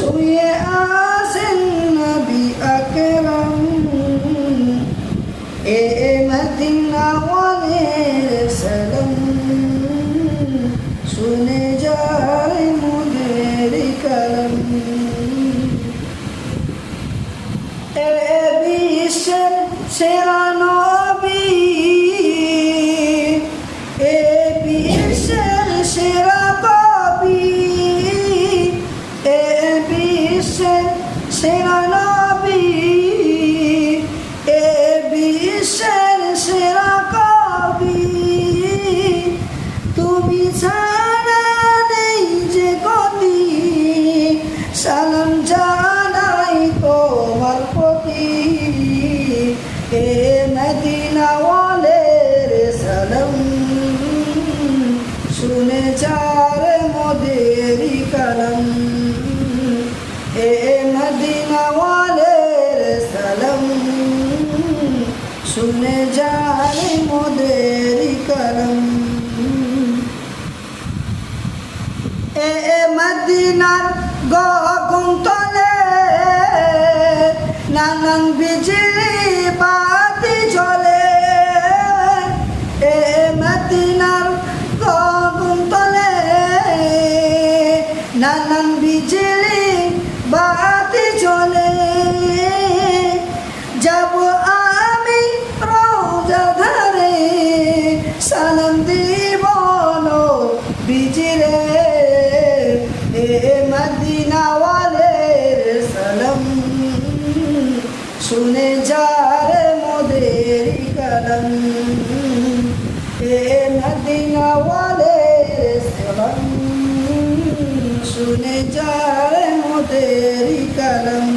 শুয়ে আসেন নবী আকরাম এ মদিনা ওয়ালের সালাম শুনে যায় মুদের কলম এ সেরা নবী সালাম জানাই তোমার প্রতি। এ মদিনাওয়ালের সালাম। শুনে যার মোদেরি কলম। এ মদিনাওয়ালের সালাম। শুনে যার মোদেরি কলম। এ মদিনার গগন তলে নানান বিজলি বাতি জ্বলে। এ মদিনার গগন তলে নানান বিজলি বাতি জ্বলে। যাব আমি রোজা ধরে সালাম দিব শুনে যার মোদের কলম এ মদিনাওয়ালের সালাম শুনে যার মোদের কলম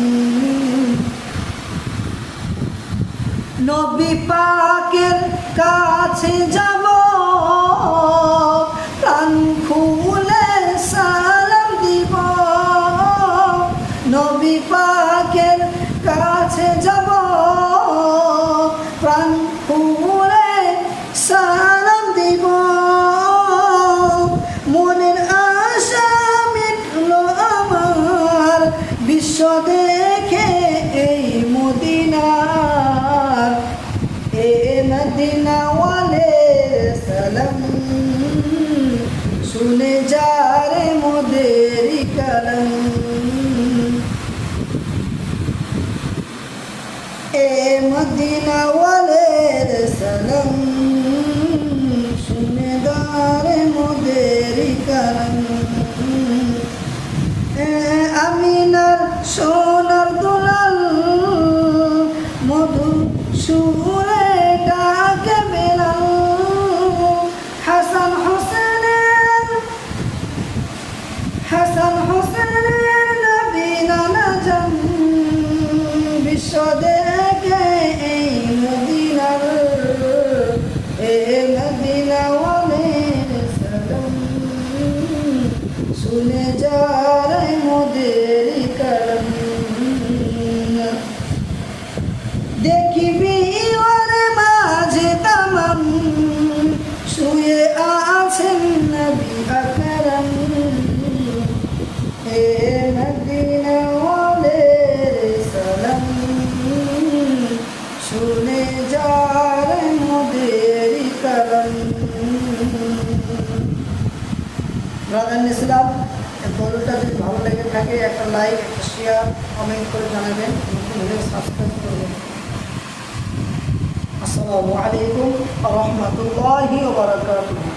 নবী পাকের কাছে যাব। প্রাণ খুলে সালাম দিব। নবী পাকের যাব প্রাণ ফুলে সালাম দিব। মনের আশা মিটল আমার, বিশ্ব দেখে এই মদিনার, এ মদিনাওয়ালের সালাম শুনে যারে মোদের কলম এ মদিনাওয়ালের সালাম শুনে দারে মোদের কলম। আমিনার শুনে যার মোদের ব্রাদার ইসলাম গরুটা যদি ভালো লেগে থাকে, একটা লাইক একটা শেয়ার কমেন্ট করে জানাবেন। নতুন হলে সাবস্ক্রাইব করবেন। আসসালামু আলাইকুম রহমতুল্লাহি বারাকাতুহু।